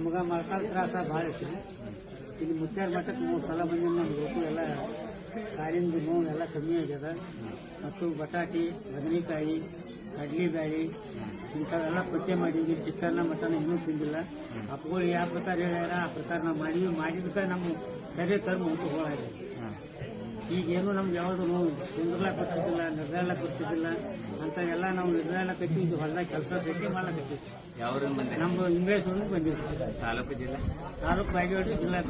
ನಮಗ ಮೊಳಕಾಲ ತ್ರಾಸ ಭಾಳ ಐತಿ. ಇಲ್ಲಿ ಮುತ್ಯಾರ ಮಠಕ್ಕೆ ಮೂರು ಸಲ ಬಂದಿದ್ದು ನಮ್ಮ ಎಲ್ಲ. ಕಾರಿಂದ ನೋವು ಎಲ್ಲ ಕಮ್ಮಿ ಆಗ್ಯದ. ಮತ್ತು ಬಟಾಟಿ, ಬದನೆಕಾಯಿ ಕಡ್ಲಿ ಬ್ಯಾಳಿ ಇಂಥವೆಲ್ಲ ಪತ್ತೆ ಮಾಡಿದ್ವಿ. ಚಿಕ್ಕನ್ನ ಮಟನ್ ಇನ್ನೂ ತಿಂದಿಲ್ಲ. ಅಪ್ಪಗಳು ಯಾವ ಪ್ರಕಾರ ಹೇಳ್ಯಾರ, ಆ ಪ್ರಕಾರ ನಾವು ಮಾಡಿದ್ವಿ. ಮಾಡಿದಕ್ಕೆ ನಮ್ಮ ಸರಿ ಕರ್ಮ ಉಂಟು ಹೋಳಾಗಿದೆ ಈಗೇನು ನಮ್ಗೆ ಯಾವುದು ನೋವು? ಕುಂದ್ರಲಾಕ್ ಬರ್ತಿದ್ದಿಲ್ಲ ನಿರ್ಧಾರ ಬರ್ತಿದ್ದಿಲ್ಲ ಅಂತ ಎಲ್ಲ ನಾವು ನಿರ್ಧಾರ ಇದು ಹೊಲದಾಗ ಕೆಲಸ ಕಟ್ಟಿ ಮಾಡ್ಲಕತ್ತೀವಿ. ಯಾವ್ರಿಂದ ಬಂದೆ ನಮ್ಮ ಇಂಗ್ಲೇಷ್ ಒಂದು ಬಂದಿದ್ವಿ ತಾಲೂಕು ಜಿಲ್ಲಾ? ತಾಲೂಕು ಬಾಗೇವಾಡಿ ಜಿಲ್ಲಾ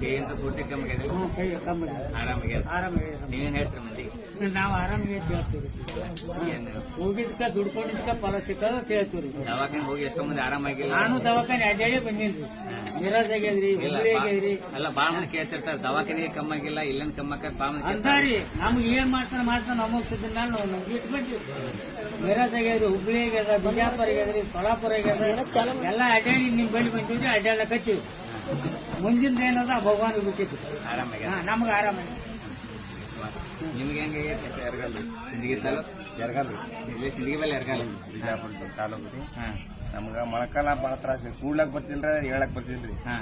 ಕೈ ಅಂತ ಪೂರ್ತಿ ಕಮ್ಮಿಗೆ ಹ್ಞೂ ಕೈ ಕಮ್ಮಿ ಆರಾಮಾಗಿ ಆರಾಮಾಗಿ ನೀವೇನ್ ಹೇಳ್ತೀರಿ ಮಂದಿ? ನಾವು ಆರಾಮಾಗಿ ಅಂತ ಹೇಳ್ತೀವಿ ಹೋಗಿದ್ಕ ದುಡ್ಕೊಂಡಿದ್ಕ ಫಲ ಸಿಕ್ಕದ ಕೇಳ್ತೀವಿ. ಹೇಳ್ತೀವಿ ದವಾಖಾನೆ ಹೋಗಿ ಎಷ್ಟೋ ಮಂದಿ ಆರಾಮಾಗಿಲ್ಲ. ನಾನು ದವಾಖಾನೆ ಅಡ್ಡಾಡಿ ಬಂದಿನ್ರಿ ಮಿರಾಜ್ ಆಗ್ಯದ್ರಿ ಅಲ್ಲ ಬಾಳ ಮಂದಿ ಕೇಳ್ತಿರ್ತಾರೆ. ದವಾಖಾನೆಗೆ ಕಮ್ಮಾಗಿಲ್ಲ ಇಲ್ಲನ್ ಕಮ್ಮಕ್ಕ. ಅಂತಾರಿ ನಮ್ಗೆ ಏನ್ ಮಾಡ್ತಾನೆ ಮಾಡ್ತಾನೆ ನಮಗ್ ಸಿದ್ದ ಮೇಲೆ ನಾವು ನಮ್ಗೆ ಇಟ್ಬಿಟ್ಟು ಮಿರಾಜ್ ಆಗ್ಯದ್ರಿ ಹುಬ್ಳಿ ಆಗ್ಯದ ಬಿಜಾಪುರ ಆಗ್ಯದ್ರಿ ಸೊಲಾಪುರ ಆಗ್ಯದ ಎಲ್ಲ ಅಡ್ಡಾಡಿ ನಿಮ್ ಬಳಿ ಬಂದಿವ್ರಿ ಅಡ್ಡಾಡಕತ್ತೀವಿ ಮುಂದಿನ ಏನದ ಭಗವಾನ್ ಬಿಟ್ಟಿತ್ತು ಆರಾಮಾಗಿ. ಹಾ ನಮ್ಗೆ ಆರಾಮಾಗಿ ನಿಮ್ಗೆ ಹೆಂಗೆ ಸಿಂದಗಿ ತಾಲೂಕು ಜರಗಲ್ರಿ ಇಲ್ಲಿ ಸಿಂದಗಿ ಮೇಲೆ ಎರ್ಗಾಲ ಬಿಜಾಪುರ ತಾಲೂಕು ರೀ ನಮ್ಗ ಮೊಳಕಾಲ ಭಾಳ ತ್ರಾಸ ಕೂಡ್ಲಕ್ ಬರ್ತಿಲ್ರಿ ಹೇಳಕ್ ಬರ್ತಿಲ್ರಿ. ಹಾ.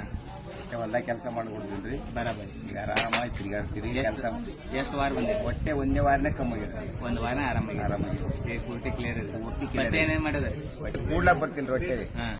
ಹೊಲ್ದಾಗ ಕೆಲಸ ಮಾಡ್ಕೊಡ್ತಿಲ್ರಿ ಬರಾಬರ್ ಈಗ ಆರಾಮಾಗಿ ತಿರ್ಗಾಡ್ತೀರಿ ಕೆಲಸ ಎಷ್ಟು ವಾರ ಬಂದಿರಿ? ಹೊಟ್ಟೆ ಒಂದೇ ವಾರನೇ ಕಮ್ಮಿ ಆಗಿದೆ. ಒಂದು ವಾರ ಆರಾಮಾಗಿ ಆರಾಮಾಗಿ. ಪೂರ್ತಿ ಕ್ಲಿಯರ್ ಪೂರ್ತಿ ಕ್ಲಿಯರ್ ಏನೇನು ಮಾಡೋದು? ಕೂಡ್ಲಕ್ ಬರ್ತೀನಿ ಹೊಟ್ಟೆ